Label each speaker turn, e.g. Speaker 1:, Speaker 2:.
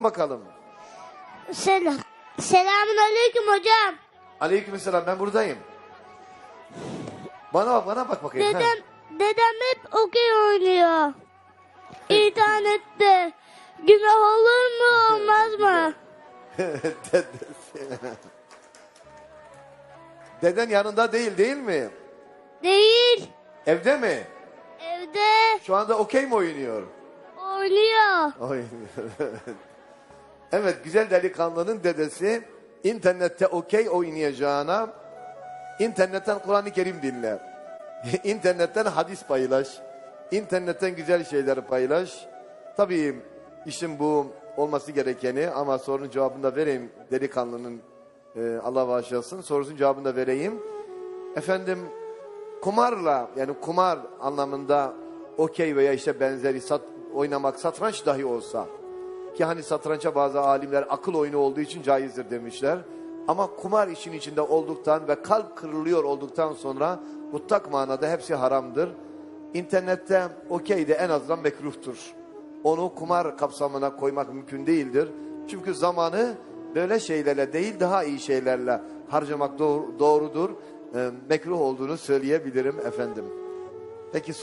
Speaker 1: bakalım.
Speaker 2: Selam. Selamun aleyküm hocam.
Speaker 1: Aleykümselam ben buradayım. Bana bak bana bak bakayım.
Speaker 2: Dedem, dedem hep okey oynuyor. İnternette. Günah olur mu olmaz mı?
Speaker 1: Deden yanında değil değil mi?
Speaker 2: Değil.
Speaker 1: Evde mi?
Speaker 2: Evde
Speaker 1: Şu anda okey mi oynuyor?
Speaker 2: oynuyor.
Speaker 1: Oynuyor. evet güzel delikanlının dedesi internette okey oynayacağına internetten Kur'an-ı Kerim dinle. internetten hadis paylaş. internetten güzel şeyler paylaş. Tabii işin bu olması gerekeni ama sorunun cevabını da vereyim delikanlının e, Allah bağışlasın. Sorusunun cevabını da vereyim. Efendim kumarla yani kumar anlamında okey veya işte benzeri sat, oynamak satranç dahi olsa ki hani satrança bazı alimler akıl oyunu olduğu için caizdir demişler. Ama kumar işin içinde olduktan ve kalp kırılıyor olduktan sonra mutlak manada hepsi haramdır. İnternette okey de en azından mekruhtur. Onu kumar kapsamına koymak mümkün değildir. Çünkü zamanı böyle şeylerle değil daha iyi şeylerle harcamak doğru, doğrudur. Ee, mekruh olduğunu söyleyebilirim efendim. Peki